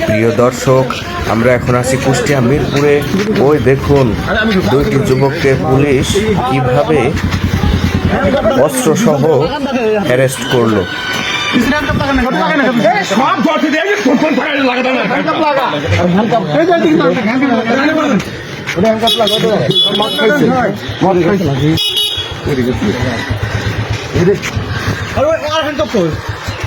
প্রিয় দর্শক আমরা এখন আছি কুষ্টিয়া মিরপুরে ওই দেখুন দুইটি যুবককে পুলিশ কীভাবে অস্ত্র সহ অ্যারেস্ট করল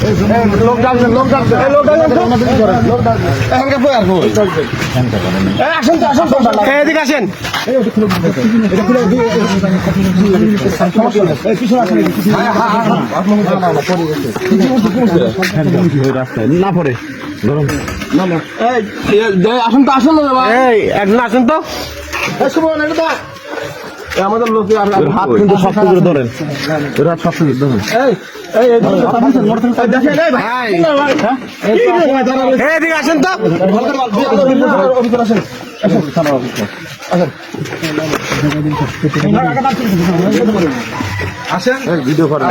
ফোন ফোন ফাটাই লাগাতে না এদিকে আসেন আসুন তো আসুন না এই একজন আসেন তো আমাদের লোক হাত কিন্তু শক্ত করে ধরেন এরা শক্ত করে ধরেন এদিকে আসেন তো ভিডিও করেন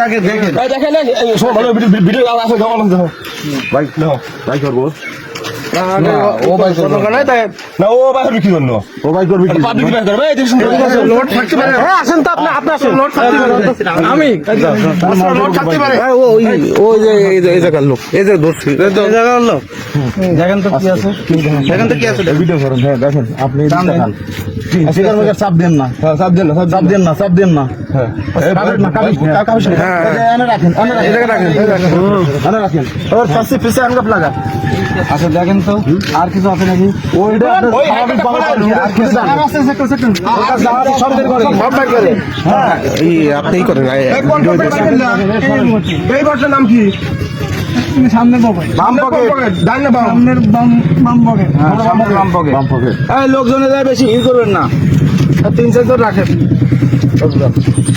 দেখেন ভিডিও আছে বাইক বাইক করব ও ভাই না ও করবি কি? পাবলিক করবে এই দেখুন লোড থাকতে পারে। আসেন তো আপনি আপনি আসেন। লোড থাকতে পারে। আমি লোড থাকতে পারে। ওই ওই যে এই যে এই জায়গার লোক এই যে দোষী। এই জায়গার লোক। দেখেন তো কি আছে? দেখেন তো কি আছে? ভিডিও করেন হ্যাঁ দেখেন আপনি চাপ দেন না। চাপ দেন না চাপ দেন না। চাপ দেন না। হ্যাঁ। হ্যাঁ। আনগাপ লাগা আচ্ছা দেখেন তো আর কিছু আছে নাকি। হ্যাঁ। আপনি করেন এই নাম কি? সামনের পকেট। বাম পকেট। ডান না বাম? সামনের বাম বাম পকেট। সামনের বাম পকেট। বাম পকেট। এই লোকজনে যায় বেশি ই করবেন না। তিন চারজন রাখেন।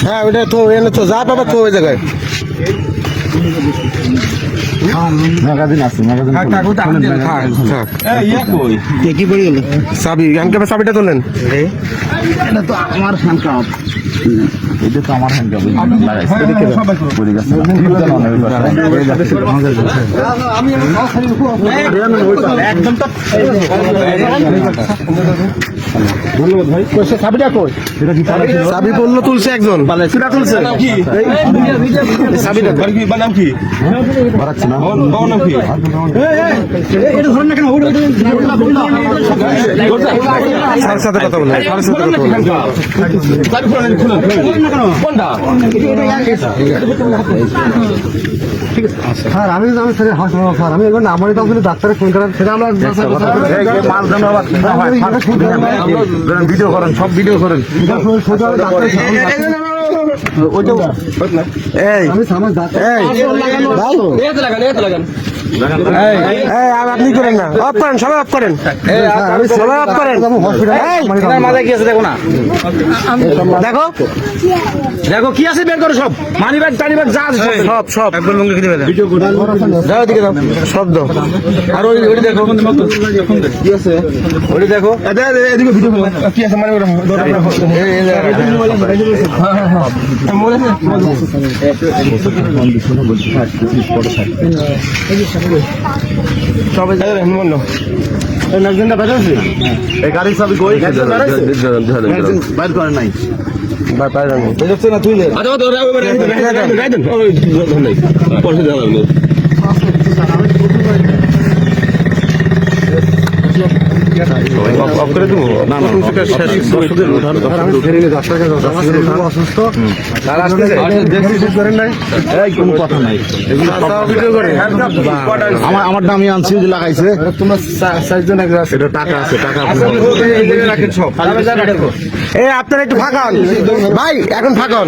হ্যাঁ ওটা তো এনে তো যা পাবা তো ওই জায়গায়। চাবি চাবিটা তোলেন। আমার এটা তো আমার হ্যান্ডকাপ লাগাইছে পড়ে গেছে একদম তো ধন্যবাদ ভাই কইছে চাবিটা কই এটা কি চাবি পড়ল তুলছে একজন সেটা তুলছে চাবিটা বাড়ি কি নাম কি বাড়াচ্ছে না বাবার নাম কি স্যারের সাথে কথা সাথে কোনটা স্যার আমি আমি স্যার হাসপাতাল স্যার আমি এবার আমারই তো আসলে ডাক্তারের ফোন করার সেটা আমরা ভিডিও করেন সব ভিডিও করেন সোজা ডাক্তার এই আমি সামাজ ডাক্তার এই লাগান লাগান আপনি করেন না অফ করেন সবাই অফ করেন সবাই অফ করেন মাথায় কি আছে দেখো না দেখো দেখো কি আছে বের করো সব মানি ব্যাগ টানি ব্যাগ যা আছে সব সব একবার লঙ্গি কিনে বের যাও দিকে দাও শব্দ আর ওই ওই দেখো কি আছে ওই দেখো এদিকে ভিডিও কি আছে মানে এই এই জায়গাটা। সবাই যাবে মনে ম্যাগজিনটা বের হয়েছে এই গাড়ির চাবি কই বাইর করে নাই বাইরে না তুই আচ্ছা তো রাইদেন ওই ধন্যবাদ পয়সা দেওয়া লাগবে আমার আমার দামি আনছি লাগাইছে এই আপনারা একটু ফাঁকান ভাই এখন ফাঁকান